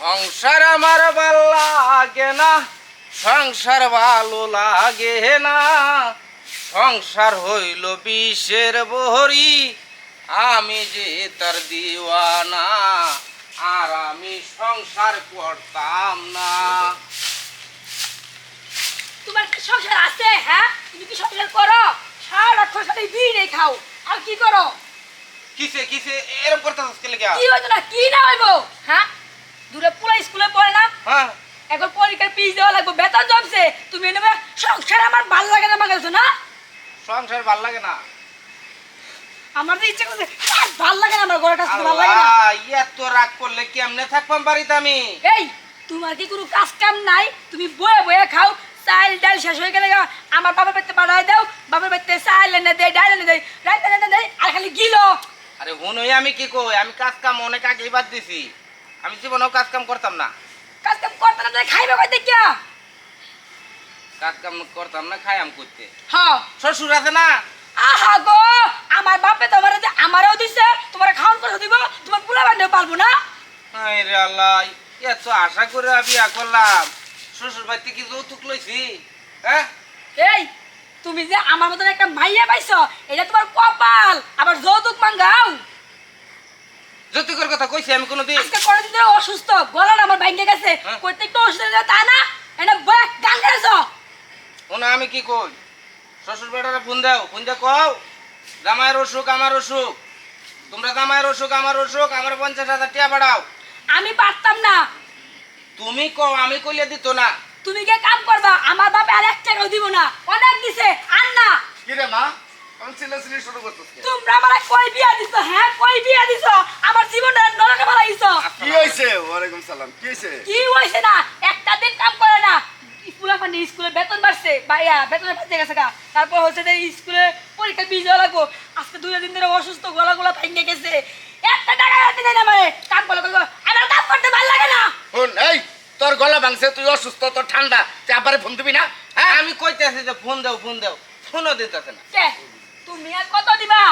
সংসার আমার ভালো লাগে না সংসার ভালো লাগে না। সংসার হইল বিষের বহরি আমি যে তার দিওয়ানা আর আমি সংসার করতাম না। তোমার কি সংসার আছে হ্যাঁ? তুমি কি সংসার করো? সারাক্ষণ খালি বিড়ে খাও আর কি করো? কিসে কিসে? এরকম করতে কে কি হইতো না? কি না হইবো হ্যাঁ? দূরে পুরো স্কুলে পড়ে না? হ্যাঁ। এখন পরীক্ষার পিস দেওয়া লাগবে বেতন জমছে। তুমি নেবে সংসার আমার ভালো লাগে না মাগালছো না? সংসার ভালো লাগে না। আমার তো ইচ্ছা করছে ভালো লাগে না আমার ঘরের কাজ ভালো লাগে না? আল্লাহ, এত রাগ করলে কেমনে থাকবাম বাড়িতে আমি? এই তোমার কি কোনো কাজ কাম নাই? তুমি বয়ে বয়ে খাও চাল ডাল শেষ হয়ে গেলে আমার বাবার বাড়িতে পাঠায় দাও বাবার বাড়িতে চাল এনে দেয় ডাল এনে দেয় রাইতে এনে দেয় আর খালি গিলো। আরে হুনই আমি কি কই? আমি কাজ কাম অনেক আগেই বাদ দিছি। আমি জীবনেও কাজ কাম করতাম না। কাজ কাম করতে না খাইবে কই দেখিয়া কাজ কাম করতাম না খাই আম করতে। হ্যাঁ শ্বশুর আছে না? আহা গো আমার বাপে তোমার আমারও দিছে তোমার খাওয়ান করে দিব তোমার পুলা বান্ধিও পারব না? আই রে আল্লাহ এত আশা করে বিয়া করলাম। শ্বশুর বাড়িতে কি যৌতুক লইছি? হ্যাঁ? এই তুমি যে আমার মতন একটা মাইয়া পাইছো এটা তোমার কপাল আবার যৌতুক মাঙ্গাও? যৌতুকের কথা কইছি আমি কোনোদিন। আজকে করে দিতে অসুস্থ গলার আমার ভাঙ্গে গেছে। হ্যাঁ? করতে একটু অসুস্থ হয়ে তা না? এটা বয়ে গান ওনা আমি কি কই? শ্বশুর বেটারে ফোন দাও ফোন দে কও জামাইয়ের অসুখ আমার অসুখ। তোমরা জামাইয়ের অসুখ আমার অসুখ আমার পঞ্চাশ হাজার টাকা বাড়াও আমি পারতাম না। তুমি কও আমি কইলে দিত না। তুমি কে কাম করবা আমার বাপে আর এক টাকাও দিব না। অনেক দিছে আর না। কিরে মা? তোমরা আমার কই বিয়া দিছো হ্যাঁ কই বিয়া দিছো? আমার জীবনে নরকে কি হয়েছে ওয়ালাইকুম সালাম। কি হইছে? না? একটা দিন কাম করে না পুরা মানে স্কুলে বেতন বাড়ছে। ভাইয়া বেতন বাড়তে গেছে গা। তারপর হচ্ছে যে স্কুলে পরীক্ষা বীজ লাগবো। আজকে দুই দিন ধরে অসুস্থ গলা গলা ভেঙে গেছে। একটা টাকা রাখতে দেয় না মানে কাম করলে আমার কাম করতে ভালো লাগে না। শোন এই তোর গলা ভাঙছে তুই অসুস্থ তোর ঠান্ডা। তুই আবারে ফোন দিবি না? হ্যাঁ? আমি কইতেছি যে ফোন দাও ফোন দাও। ফোনও দিতেছে না। কে? তুমি আর কত দিবা?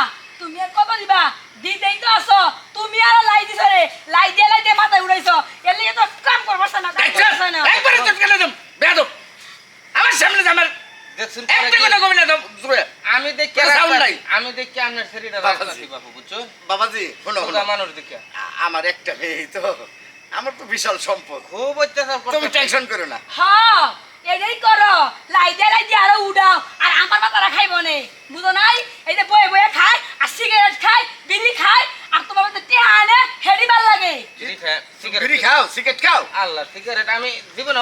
তুমি আর কত দিবা? দিতেই তো আসো তুমি আর লাই দিছ রে। লাই দিয়ে লাই দিয়ে মাথায় উড়াইছো। এর লিগে তো কাম করবার না কাম করবার না। একবারে তো কেন দেম বেয়াদব। আমার সামনে যে আমার একটা কথা কবি না তো? আমি দেখি নাই। আমি দেখি আপনার শরীরে বাবাজি। রাজনীতি বুঝছ? বাবাজি শোনো মানুষ দেখি আমার একটা মেয়ে তো। আমার তো বিশাল সম্পদ। খুব অত্যাচার তুমি টেনশন করো না। হ্যাঁ এটাই করো। লাই দিয়ে লাই আরও উড়াও। আর আমার মাথাটা খাইব নে বুঝো নাই? এই যে বয়ে বয়ে খায় আর সিগারেট খায় বিড়ি খায় আর তোমার মধ্যে টেহা আনে হেডি ভালো লাগে। বিড়ি খায়, খাও সিগারেট খাও। আল্লাহ সিগারেট আমি জীবনে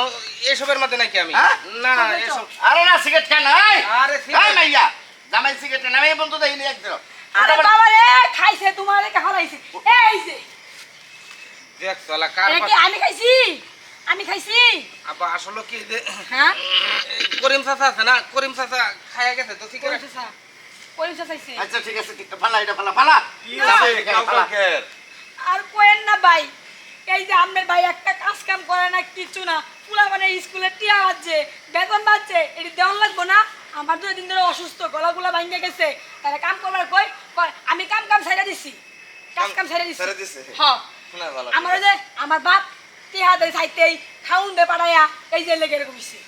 এসবের মধ্যে নাকি আমি? হ্যাঁ? না না তো। এসব আরে না সিগারেট খান এই আরে সিগারেট মাইয়া জামাই সিগারেট না আমি বন্ধু দেখিনি একদম। আরে বাবা রে খাইছে তোমার রেখে ফলাইছে এই যে। দেখ তোলা কার এটা কি আমি খাইছি? খাইছি। আসলে কি হ্যাঁ? করিম চাচা আছে না? করিম চাচা খায়া গেছে তো পরিচয় পরিচয় চাইছে আচ্ছা ঠিক আছে ঠিক আছে ফালা এটা ফালা ফালা। ফালা। আর কোয়েন না ভাই এই যে আপনার ভাই একটা কাজ কাম করে না কিছু না। পুরা মানে স্কুলে টিয়া বাজছে বেতন বাজছে এটি দেওয়ান লাগবো না। আমার দুই দিন ধরে অসুস্থ গলাগুলা ভাঙে গেছে। তাহলে কাম করবার কই? আমি কাম কাম ছাইড়া দিছি। কাজ কাম ছাইড়া দিছি। হ্যাঁ আমার যে আমার বাপ টিয়া দেয় চাইতেই খাউন দে পাড়াইয়া এই যে লেগে এরকম হইছে।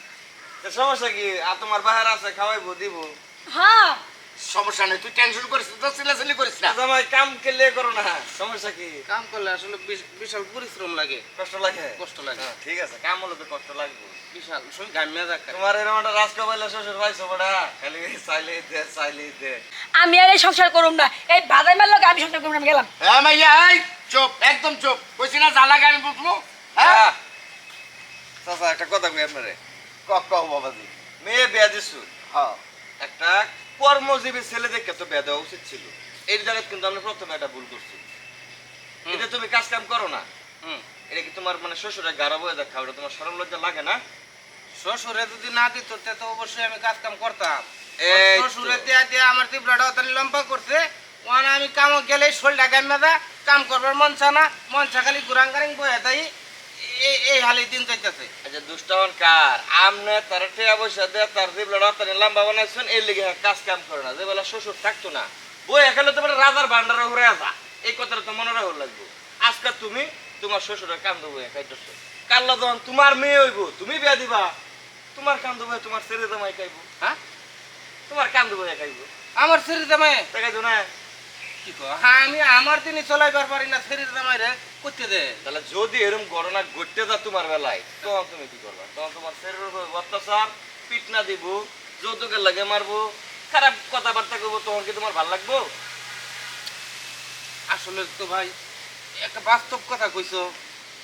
সমস্যা কি? আর তোমার বাহার আছে খাওয়াইবো দিব। হ্যাঁ। সমস্যা নেই তুই টেনশন করিস না, তো চিল্লাচিল্লি করিস না। জামাই কাম কেলে করো না সমস্যা কি? কাম করলে আসলে বিশাল পরিশ্রম লাগে। কষ্ট লাগে? কষ্ট লাগে। হ্যাঁ, ঠিক আছে কাম হলে তো কষ্ট লাগবে। বিশাল শরীর গামিয়া যাক। তোমার এরকম একটা রাজকা পাইলে শ্বশুর পাইছো বড়া? খালি চাইলে দে চাইলে দে। আমি আর এই সংসার করুম না এই বাজার মেলার লোক আমি সংসার করুম না, গেলাম। হ্যাঁ মাইয়া এই চুপ একদম চুপ। কইছি না জ্বালাকে আমি বুঝব হ্যাঁ? চাচা একটা কথা কই আপনারে? কক কক বাবাজি। মেয়ে বিয়া দিছু? হ্যাঁ। একটা কর্মজীবী ছেলে দেখে তো বিয়া দেওয়া উচিত ছিল। এই জায়গায় কিন্তু আমি প্রথমে একটা ভুল করছি। এটা তুমি কাজ কাম করো না। এটা কি তোমার মানে শ্বশুরের গাড়া বয়ে দেখা ওটা তোমার সরম লজ্জা লাগে না? শ্বশুরে যদি না দিত তে তো অবশ্যই আমি কাজ কাম করতাম শ্বশুরে দিয়া দিয়া আমার তীব্রটা তাহলে লম্বা করছে। ওখান আমি কাম গেলে শরীরটা গামিয়া দা কাম করবার মন চা না। মন চা খালি গুরাং গারিং বয়ে তাই এই এই হালি দিন যাইতেছে। আচ্ছা দুষ্টাওয়ান কার? আমনে তার টেয়া পয়সা দে তার তার লম্বা বানাইছেন এর লিগে হ্যাঁ কাজ কাম করে না। যে বেলা শ্বশুর থাকতো না। বই এখানে তোমার রাজার ভান্ডার ঘুরে আসা। এই কথাটা তো মনে রাখো লাগবে। আজকে তুমি তোমার শ্বশুরের কান্দ বইয়া খাইতেছো। কাল্লা যখন তোমার মেয়ে হইব তুমি বিয়া দিবা। তোমার কান্দ বইয়া তোমার ছেলে জামাই খাইবো। হ্যাঁ? তোমার কান্দ বইয়া খাইবো। আমার শরীর জামাই? দেখাইছো না? কি কো? হ্যাঁ আমি আমার দিনই চলাইবার পারি না শরীর জামাই রে করতে দে। তাহলে যদি এরকম ঘটনা ঘটতে যা তোমার বেলায় তখন তুমি কি করবা? তখন তোমার শরীরের উপর অত্যাচার পিট না দিব যৌতুকের লাগে মারবো খারাপ কথাবার্তা করব তখন কি তোমার ভালো লাগবো? আসলে তো ভাই একটা বাস্তব কথা কইছো।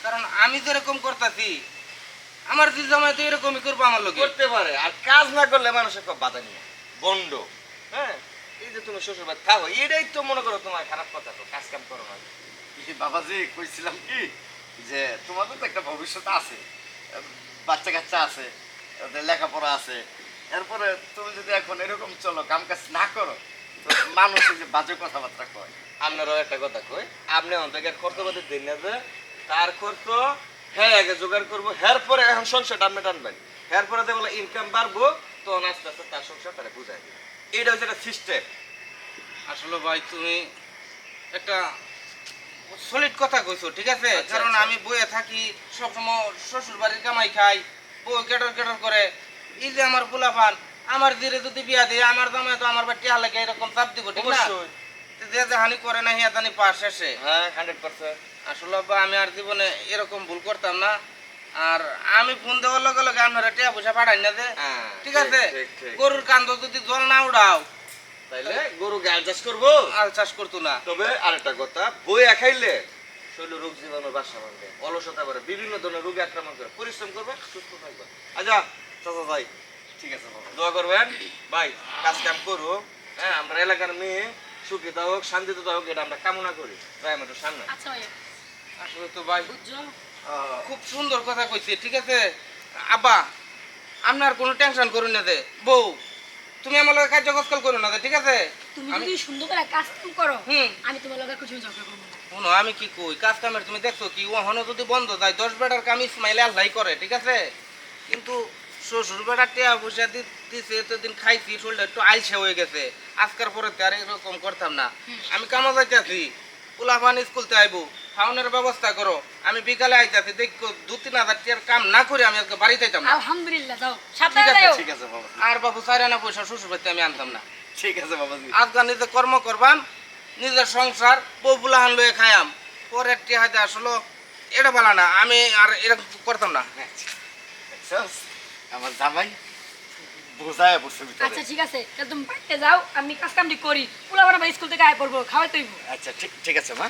কারণ আমি যেরকম করতাছি আমার যে জামাই তো এরকমই করব আমার লোক করতে পারে আর কাজ না করলে মানুষের বাধা নিয়ে বন্ড হ্যাঁ? এই যে তুমি শ্বশুর বাড়ি থাকো এটাই তো মনে করো তোমার খারাপ কথা তো কাজ কাম করো না। বাবাজি কইছিলাম কি যে তোমাদের তো একটা ভবিষ্যৎ আছে বাচ্চা কাচ্চা আছে ওদের লেখাপড়া আছে। এরপরে তুমি যদি এখন এরকম চলো কাম কাজ না করো তো মানুষ যে বাজে কথাবার্তা কয়। আপনারও একটা কথা কই আপনি অন্তকে কর্তব্য দিন না যে তার খরচ হ্যাঁ আগে জোগাড় করব হ্যার পরে এখন সংসারটা আপনি টানবেন। হ্যার পরে তো বলে ইনকাম বাড়বো তখন আস্তে আস্তে তার সংসার তারা বুঝাই দিবে এইটা হচ্ছে একটা সিস্টেম আসলে ভাই তুমি একটা সলিড কথা কইছো ঠিক আছে? আচ্ছা, কারণ আচ্ছা। আমি বইয়ে থাকি সবসময় শ্বশুর বাড়ির কামাই খাই বউ কেটর কেটর করে এই যে আমার পোলাপান আমার ধীরে যদি বিয়া দিয়ে আমার দামে তো আমার বাড়ি লাগে এরকম চাপ দিব ঠিক না? যে যে হানি করে না হিয়া জানি পাশ শেষে। হ্যাঁ হান্ড্রেড পার্সেন্ট আসলে আমি আর জীবনে এরকম ভুল করতাম না। আর আমি ফোন দেওয়ার লগে লগে আপনারা টিয়া পয়সা পাঠাই না যে হ্যাঁ, ঠিক আছে। গরুর কান্দ যদি জল না উড়াও। তাইলে গরু গাল চাষ করব? আল চাষ করতো না। তবে আরেকটা কথা বই খাইলে শরীর রোগ জীবাণুর বাসা বাঁধবে অলসতা করে বিভিন্ন ধরনের রোগে আক্রমণ করে। পরিশ্রম করবে সুস্থ থাকবে। আচ্ছা চাচা ভাই ঠিক আছে দোয়া করবেন। ভাই কাজ কাম করো। হ্যাঁ আমরা এলাকার মেয়ে সুখিত হোক শান্তিতে হোক এটা আমরা কামনা করি। ভাই আমার সামনে। আচ্ছা আসলে তো ভাই বুঝছ? খুব সুন্দর কথা কইছে ঠিক আছে? আব্বা আপনার কোনো টেনশন করুন না দে বউ তুমি আমার লগে কাজ জগৎকাল করো না দে, ঠিক আছে? তুমি যদি সুন্দর করে কাজ কাম করো। আমি তোমার লগে কিছু ঝগড়া করব না। শোনো আমি কি কই? কাজ কামের তুমি দেখছ কি ওহনো যদি বন্ধ যায় দশ বেটার কাম ইসমাইল আল্লাহ করে ঠিক আছে? কিন্তু শ্বশুর বেটার টিয়া পয়সা দি- দিছে এতদিন খাইছি শরীরটা একটু আলসে হয়ে গেছে। আজকার পরে তো আর এরকম করতাম না। আমি কামা যাইতেছি। পোলাপান স্কুলতে আইবো। খাওয়ানোর ব্যবস্থা করো। আমি বিকালে আইতাছি দেখো দু তিন হাজার টিয়ার কাম না করে আমি আজকে বাড়িতে যাইতাম না। আলহামদুলিল্লাহ যাও ঠিক সাবধানে আছে, যাও। ঠিক আছে বাবা। আর বাবু চার আনা পয়সা শ্বশুর বাড়িতে আমি আনতাম না। ঠিক আছে বাবাজি। আজকে নিজে কর্ম করবাম নিজের সংসার বউ বুলাহান লয়ে খায়াম পরের টিহাতে আসলো এটা বলা না আমি আর এরকম করতাম না। দেখছস? আমার জামাই বোঝায় বসে ভিতরে। আচ্ছা ঠিক আছে তুমি বাড়িতে যাও আমি কাজ কামটি করি স্কুল থেকে আয় পড়ব খাওয়াই তৈব। আচ্ছা ঠিক ঠিক আছে মা।